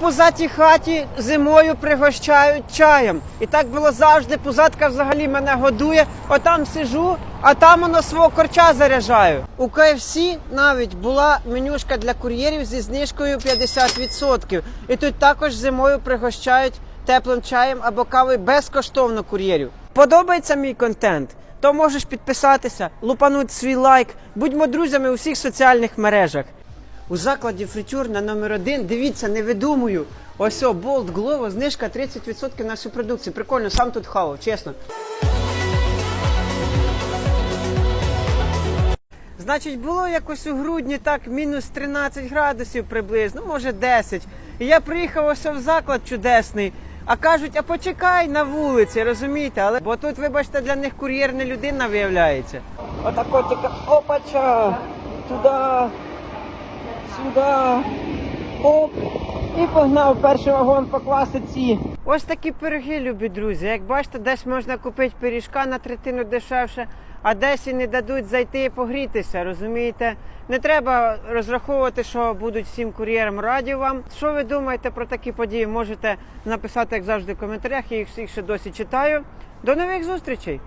Пузатій хаті зимою пригощають чаєм. І так було завжди. Пузатка взагалі мене годує. Отам сижу, а там воно свого корча заряджаю. У KFC навіть була менюшка для кур'єрів зі знижкою 50%. І тут також зимою пригощають теплим чаєм або кавою безкоштовно кур'єрів. Подобається мій контент? То можеш підписатися, лупануть свій лайк. Будьмо друзями у всіх соціальних мережах. У закладі фритюр на номер один. Дивіться, не видумую. Ось о, Bold Glovo, знижка 30% на всю продукцію. Прикольно, сам тут хавав, чесно. Значить, було якось у грудні так мінус 13 градусів приблизно, може 10. І я приїхав ось в заклад чудесний. А кажуть, а почекай на вулиці, розумієте? Але бо тут, вибачте, для них кур'єр не людина виявляється. Отако тільки опача, туди, сюди, оп. І погнав перший вагон покласти ці. Ось такі пироги, любі друзі. Як бачите, десь можна купити пиріжка на третину дешевше, а десь і не дадуть зайти і погрітися, розумієте? Не треба розраховувати, що будуть всім кур'єрам раді вам. Що ви думаєте про такі події? Можете написати, як завжди, в коментарях. Я їх ще досі читаю. До нових зустрічей!